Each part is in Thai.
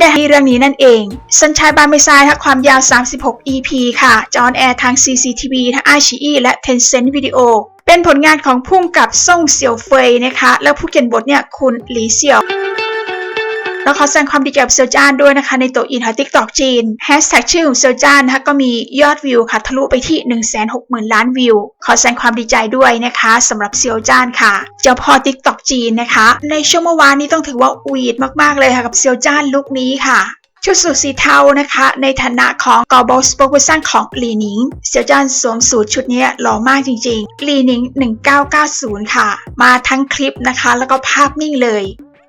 นะคะที่เรื่องนี้นั่นเอง Sunshine by My Side ค่ะความยาว 36 EP ค่ะ จอนแอร์ทาง CCTV ทั้ง iQIYI และ Tencent Video เป็นผลงานของพุ่งกับซ่งเสี่ยวเฟยนะคะ แล้วผู้เขียนบทเนี่ยคุณหลีเสี่ยว แล้วขอแสดงความดีใจกับเซียวจ้านด้วยนะคะ ในตัวอินค่ะทิกตอกจีนแฮชแท็กชื่อของเซียวจ้านนะคะก็มียอดวิวค่ะทะลุไปที่ 160,000 ล้านวิว ขอแสดงความดีใจด้วยนะคะสำหรับเซียวจ้านค่ะ เจ้าพ่อทิกตอกจีนนะคะ ในช่วงเมื่อวานนี้ต้องถือว่าอวีดมากๆเลยค่ะกับเซียวจ้านลุคนี้ค่ะชุดสูทสีเทานะคะ ในฐานะของกอบอสโปรโมชั่นของหลีหนิงเซียวจ้านสวมสูทชุดนี้หล่อมากจริงๆหลีหนิง 1990 ค่ะ มาทั้งคลิปนะคะ แล้วก็ภาพนิ่งเลย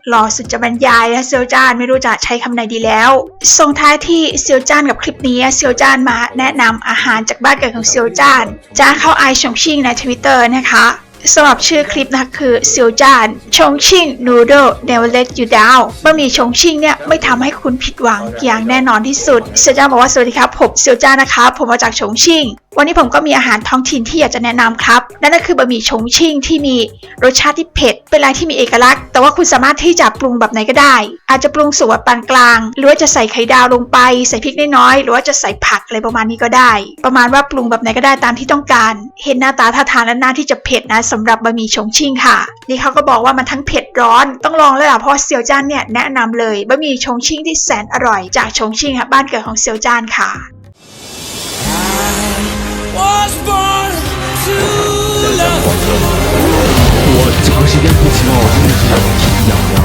หล่อสุดจะบรรยายนะเซียวจ้านไม่รู้จะใช้คำไหนดีแล้วส่งท้ายที่เซียวจ้านกับคลิปนี้เซียวจ้านมาแนะนำอาหารจากบ้านเกิดของเซียวจ้านจ้าเข้าไอชงชิงในทวิตเตอร์นะคะสำหรับชื่อคลิปนะคะคือเซียวจ้านชงชิ่งนูโด never let you down บะหมี่ชงชิ่งเนี่ยไม่ทำให้คุณผิดหวังอย่างแน่นอนที่สุดเซียวจ้านบอกว่าสวัสดีครับผมเซียวจ้านนะคะ ผมมาจากชงชิ่ง วันนี้ผมก็มีอาหารท้องถิ่นที่อยากจะแนะนำครับ นั่นก็คือบะหมี่ชงชิ่งที่มีรสชาติที่เผ็ด เป็นอะไรที่มีเอกลักษณ์ แต่ว่าคุณสามารถที่จะปรุงแบบไหนก็ได้ อาจจะปรุงสุกแบบปานกลาง หรือว่าจะใส่ไข่ดาวลงไป ใส่พริกน้อยๆ หรือว่าจะใส่ผักอะไรประมาณนี้ก็ได้ ประมาณว่าปรุงแบบไหนก็ได้ตามที่ต้องการ เห็นหน้าตาท่าทางและหน้าที่จะเผ็ดนะสำหรับบะหมี่ชงชิ่งค่ะ นี่เขาก็บอกว่ามันทั้งเผ็ดร้อน ต้องลองเลยล่ะเพราะเซียวจ้านเนี่ยแนะนำเลยบะหมี่ชงชิ่งที่แสนอร่อยจากชงชิ่งค่ะบ้านเกิดของเซียวจ้านค่ะ 지겹고지러워어딘지라고기억여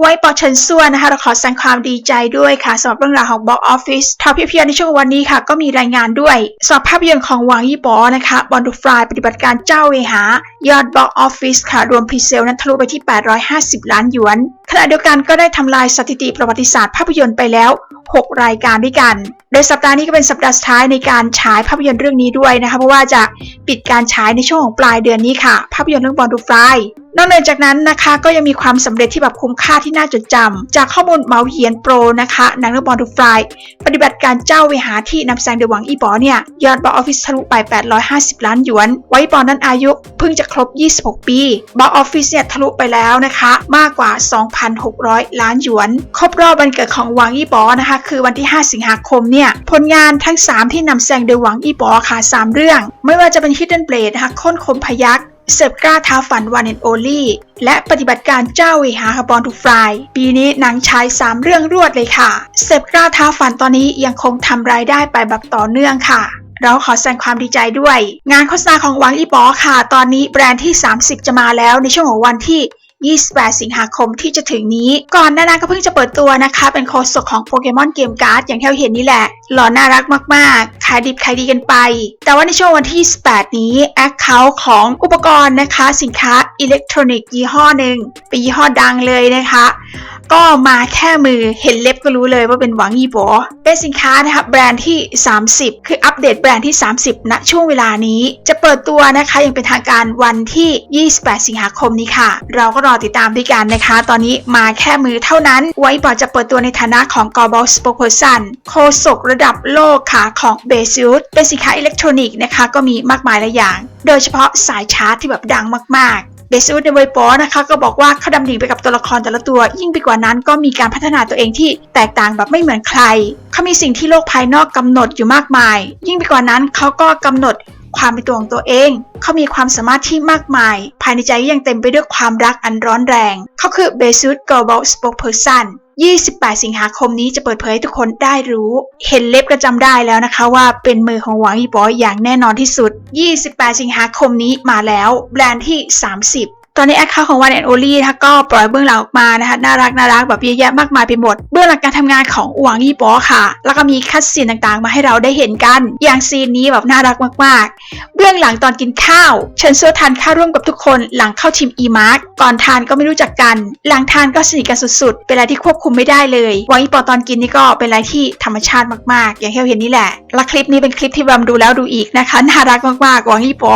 ไว้ปอเชิญส่วนนะคะ เราขอแสดงความดีใจด้วยค่ะสำหรับเรื่องราวของบ็อกออฟฟิศทาวเพียวๆในช่วงวันนี้ค่ะ ก็มีรายงานด้วยสอบภาพยนตร์ของหวังยี่ปอนะคะบอลดูฟลายปฏิบัติการเจ้าเวหา ยอดบ็อกออฟฟิศค่ะ รวมพรีเซลนั้นทะลุไปที่ 850 ล้านหยวน ขณะเดียวกันก็ได้ทำลายสถิติประวัติศาสตร์ภาพยนตร์ไปแล้ว 6 รายการด้วยกัน โดยสัปดาห์นี้ก็เป็นสัปดาห์สุดท้ายในการฉายภาพยนตร์เรื่องนี้ด้วยนะคะ เพราะว่าจะปิดการฉายในช่วงของปลายเดือนนี้ค่ะ ภาพยนตร์เรื่องบอลดูฟรายนอกจากนั้นนะคะก็ยังมีความสำเร็จที่แบบคุ้มค่าที่น่าจดจำจากข้อมูลเมาเฮียนโปรนะคะหนังเรื่องบอลดูฟรายปฏิบัติการเจ้าเวหาที่นำแสงโดวังอีปอเนี่ย ยอดบอออฟฟิศทะลุไป 850 ล้านหยวน ไว้ปอนั้นอายุเพิ่งจะครบ 26 ปีบอ x ออฟฟิศเนี่ยทะลุไปแล้วนะคะ มากกว่า 2,600 ล้านหยวน ครบรอบวันเกิดของหวังอีปอนะคะคือวันที่ 5 สิงหาคมเนี่ย ผลงานทั้ง 3 ที่นำแสดงโดยหวังอีปอค่ะ 3 เรื่อง ไม่ว่าจะเป็น Hidden Blade นะคะค้นคมพยักเสพกล้าท้าฝันวันแอนโอลี่และปฏิบัติการเจ้าเวหาคาบอลทูฟรายปีนี้หนังฉาย 3 เรื่องรวดเลยค่ะ เสพกล้าท้าฝันตอนนี้ยังคงทำรายได้ไปแบบต่อเนื่องค่ะ เราขอแสดงความดีใจด้วย งานโฆษณาของหวังอีปอค่ะ ตอนนี้แบรนด์ที่ 30 จะมาแล้วในช่วงของวันที่ 28 สิงหาคมที่จะถึงนี้ ก่อนหน้านั้นก็เพิ่งจะเปิดตัวนะคะ เป็นโคศกของโปเกมอนเกมการ์ดอย่างที่เราเห็นนี่แหละ หล่อน่ารักมากๆ ขายดิบขายดีกันไป แต่ว่าในช่วงวันที่ 28 นี้แอคเคาท์ของอุปกรณ์นะคะ สินค้าอิเล็กทรอนิกส์ยี่ห้อหนึ่งเป็นยี่ห้อดังเลยนะคะ ก็มาแค่มือเห็นเล็บก็รู้เลยว่าเป็นหวังยี่ปอเป็นสินค้านะคะแบรนด์ที่ 30 คืออัปเดตแบรนด์ที่ 30ณช่วงเวลานี้จะเปิดตัวนะคะย่างเป็นทางการวันที่ 28 สิงหาคมนี้ค่ะ เราก็รอติดตามด้วยกันนะคะ ตอนนี้มาแค่มือเท่านั้น ไว้ปอจะเปิดตัวในฐานะของ Global Spokesperson โฆษกระดับโลกค่ะของ b a s u s เป็นสินค้าอิเล็กทรอนิกส์นะคะก็มีมากมายหลายอย่าง โดยเฉพาะสายชาร์จที่แบบดังมาก เบสูดในเวปอนะคะก็บอกว่าเขาดำดิ่งไปกับตัวละครแต่ละตัว ยิ่งไปกว่านั้นก็มีการพัฒนาตัวเองที่แตกต่างแบบไม่เหมือนใคร เขามีสิ่งที่โลกภายนอกกำหนดอยู่มากมาย ยิ่งไปกว่านั้นเขาก็กำหนดความเป็นตัวของตัวเอง เขามีความสามารถที่มากมาย ภายในใจยังเต็มไปด้วยความรักอันร้อนแรง เขาคือเบสูด Global Spokesperson 28 สิงหาคมนี้จะเปิดเผยให้ทุกคนได้รู้ เห็นเล็บก็จำได้แล้วนะคะว่าเป็นมือของหวังอีปออย่างแน่นอนที่สุด 28 สิงหาคมนี้มาแล้วแบรนด์ที่ 30 อนนี้แอคเคาท์ของวันแอนโอลี่นะคะก็ปล่อยเบื้องหลังออกมานะคะน่ารักน่ารักแบบเยอะแยะมากมายไปหมด เบื้องหลังการทำงานของหวังยี่ปอค่ะ แล้วก็มีคัดซีนต่างๆ มาให้เราได้เห็นกัน อย่างซีนนี้แบบน่ารักมากๆ เบื้องหลังตอนกินข้าวเชิญเซอร์ทานข้าวร่วมกับทุกคนหลังเข้าทีมอีมาร์กก่อนทานก็ไม่รู้จักกัน หลังทานก็สนิทกันสุดๆ เป็นอะไรที่ควบคุมไม่ได้เลยวังยี่ปอตอนกินนี่ก็เป็นอะไรที่ธรรมชาติมากๆ อย่างที่เราเห็นนี่แหละและคลิปนี้เป็นคลิปที่บำดูแล้วดูอีกนะคะน่ารักมากๆวังยี่ปอ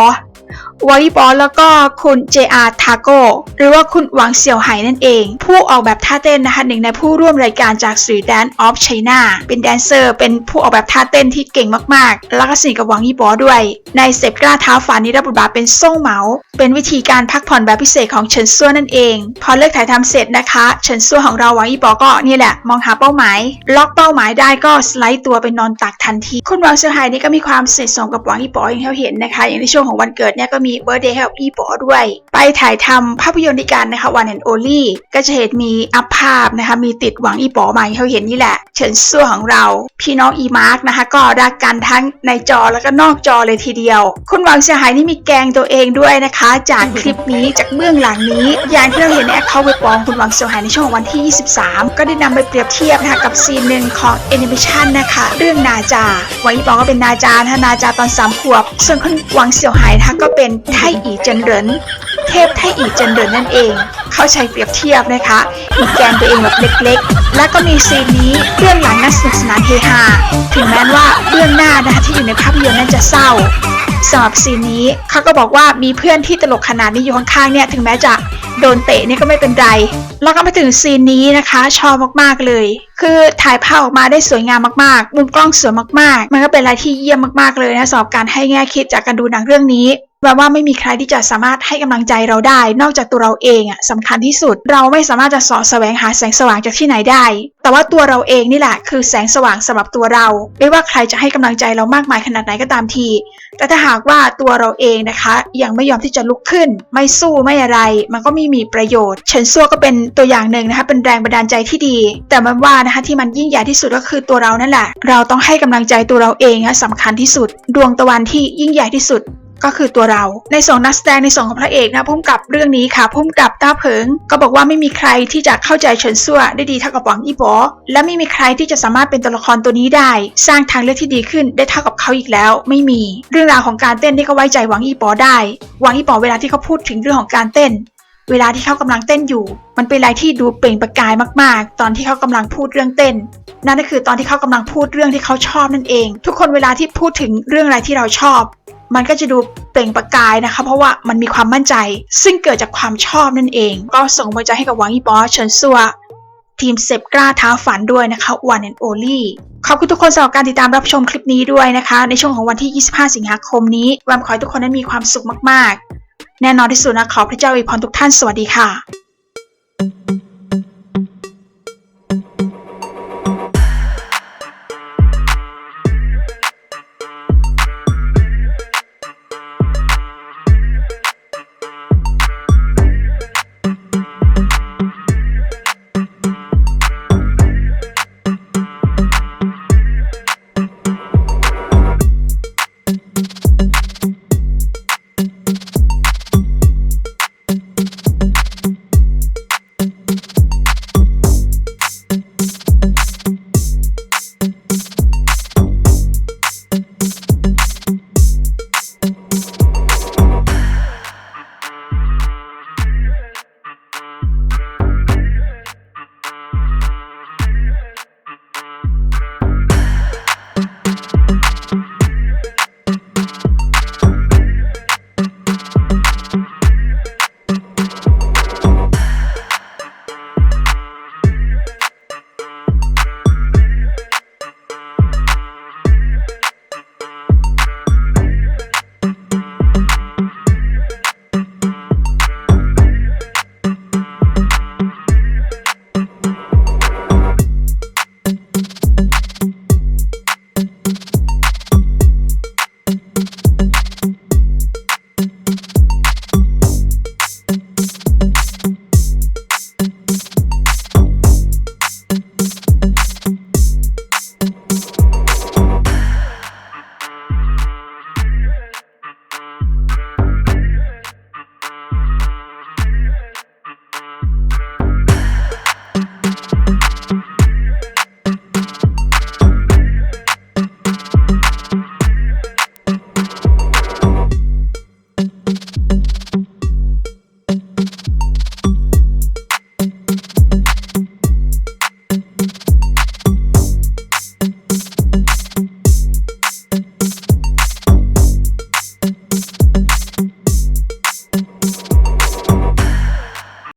วายิบอลแล้วก็คุณ JR t a g o หรือว่าคุณหวังเสี่ยวไห่นั่นเอง ผู้ออกแบบท่าเต้นนะคะหนึ่งในผู้ร่วมรายการจาก Street Dance of China เป็นแดนเซอร์ เป็นผู้ออกแบบท่าเต้นที่เก่งมากๆ แล้วก็สนิทกับหวังยี่บอด้วย ในเซฟกล้าเท้าฝันนี้รับบทบาทเป็นส่งเหมา เป็นวิธีการพักผ่อนแบบพิเศษของเฉินซั่วนั่นเอง พอเลิกถ่ายทำเสร็จนะคะเฉินซั่วของเราหวังยี่บอก็นี่แหละมองหาเป้าหมาย ล็อกเป้าหมายได้ก็สไลด์ตัวไปนอนตักทันที คุณหวังเซี่ยวไห่นี่ก็มีความสนิทสนมกับหวังยี่บออย่างที่เราเห็นนะคะ อย่างในช่วงของวันเกิดเนี่ยก็มีเบ r ร์ d เดย์ให้กับยี่บอด้วย ไปถ่ายทำภาพยนตร์ด้วยกันนะคะวันแอนโอลี่ก็จะเห็นมีอัพภาพนะคะ มีติดหวังอีปอมาอย่างที่เราเห็นนี่แหละ เฉินซั่วของเรา พี่น้องอีมาร์กนะคะ ก็รักกันทั้งในจอแล้วก็นอกจอเลยทีเดียว คุณหวังเสียหายนี่มีแกงตัวเองด้วยนะคะ จากคลิปนี้จากเบื้องหลังนี้ อย่างที่เราเห็นในแอคเคาท์เว็บปองคุณหวังเสียหายในช่วงวันที่ 23 ก็ได้นำไปเปรียบเทียบนะคะกับซีนหนึ่งของแอนิเมชันนะคะ เรื่องนาจาหวังอีปองก็เป็นนาจานะคะนาจาตอนสามขวบ ส่วนคุณหวังเสียหายนะคะก็เป็นไทอีเจินเหรินเทพไทอีเจินเหรินนั่นเอง เขาใช้เปรียบเทียบนะคะมีแกนตัวเองแบบเล็กๆ แล้วก็มีซีนนี้เบื้องหลังน่าสนุกสนานเฮฮาถึงแม้ว่าเบื้องหน้านะคะที่อยู่ในภาพยนตร์นั้นจะเศร้าสำหรับซีนนี้เขาก็บอกว่ามีเพื่อนที่ตลกขนาดนี้อยู่ข้างๆเนี่ยถึงแม้จะโดนเตะเนี่ยก็ไม่เป็นไร แล้วก็มาถึงซีนนี้นะคะ ชอบมากๆเลยคือถ่ายภาพออกมาได้สวยงามมากๆ มุมกล้องสวยมากๆ มันก็เป็นอะไรที่เยี่ยมมากๆเลยนะสำหรับการให้แง่คิดจากการดูหนังเรื่องนี้แปลว่าไม่มีใครที่จะสามารถให้กำลังใจเราได้ นอกจากตัวเราเองอะสำคัญที่สุด เราไม่สามารถจะสาะแสวงหาแสงสว่างจากที่ไหนได้ แต่ว่าตัวเราเองนี่แหละคือแสงสว่างสำหรับตัวเรา ไม่ว่าใครจะให้กำลังใจเรามากมายขนาดไหนก็ตามที แต่ถ้าหากว่าตัวเราเองนะคะ ยังไม่ยอมที่จะลุกขึ้น ไม่สู้ไม่อะไร มันก็ไม่มีประโยชน์เฉินซัวก็เป็นตัวอย่างหนึ่งนะคะเป็นแรงบันดาลใจที่ดี แต่มันว่านะคะที่มันยิ่งใหญ่ที่สุดก็คือตัวเรานั่นแหละ เราต้องให้กำลังใจตัวเราเองนะสำคัญที่สุด ดวงตะวันที่ยิ่งใหญ่ที่สุดก็คือตัวเรา ในส่วนนักแสดงในส่วนของพระเอกนะพุ่มกับเรื่องนี้ค่ะพุ่มกับต้าเผิง ก็บอกว่าไม่มีใครที่จะเข้าใจเฉินซั่วได้ดีเท่ากับหวังอีป๋อและไม่มีใครที่จะสามารถเป็นตัวละครตัวนี้ได้ สร้างทางเลือกที่ดีขึ้นได้เท่ากับเขาอีกแล้ว ไม่มี เรื่องราวของการเต้นที่เขาไว้ใจหวังอีป๋อได้หวังอีป๋อเวลาที่เขาพูดถึงเรื่องของการเต้น เวลาที่เขากำลังเต้นอยู่ มันเป็นอะไรที่ดูเปล่งประกายมาก ๆ ตอนที่เขากำลังพูดเรื่องเต้น นั่นก็คือตอนที่เขากำลังพูดเรื่องที่เขาชอบนั่นเอง ทุกคนเวลาที่พูดถึงเรื่องอะไรที่เราชอบ มันก็จะดูเปล่งประกายนะคะ เพราะว่ามันมีความมั่นใจ ซึ่งเกิดจากความชอบนั่นเอง ก็ส่งหัวใจให้กับหวังอีปอเฉินซัวทีมเซฟกล้าท้าฝันด้วยนะคะวันแอนโอลี่ขอบคุณทุกคนสำหรับการติดตามรับชมคลิปนี้ด้วยนะคะ ในช่วงของวันที่ 25 สิงหาคมนี้แวมขอให้ทุกคนนั้นมีความสุขมาก ๆ แน่นอนที่สุดนะขอพระเจ้าอวยพรทุกท่านสวัสดีค่ะ